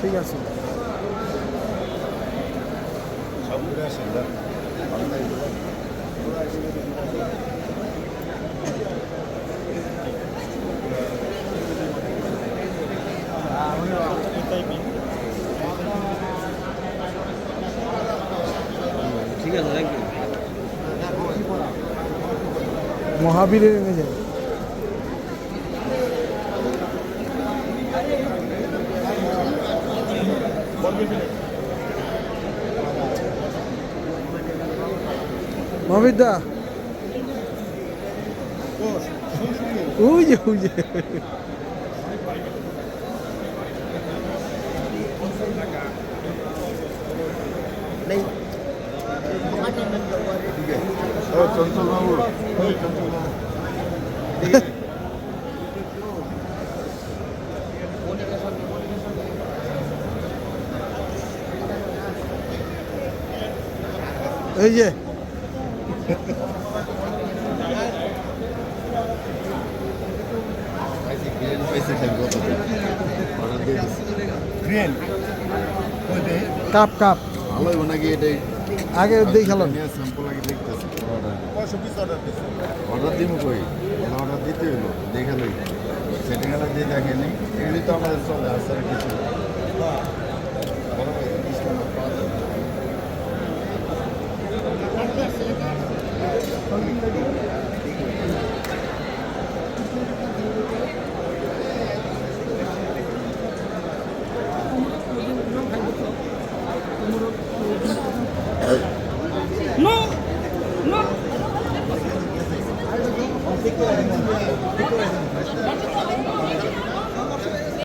ঠিক আছে। ঠিক আছে মহাবীরের এনে Mavidá. Uia, uia. नहीं चंचल बाबू चंचल बाबू এই যে। Cup cup. ভালোই নাকি এটাই আগে দেখালাম নিয়ে স্যাম্পল আগে দেখতেছি অর্ডার দিব কই অর্ডার দিতে হইল দেখালই সেটিং দিয়ে দেখেনি, এগুলি তো আমাদের চলে আসছে আর কিছু できな。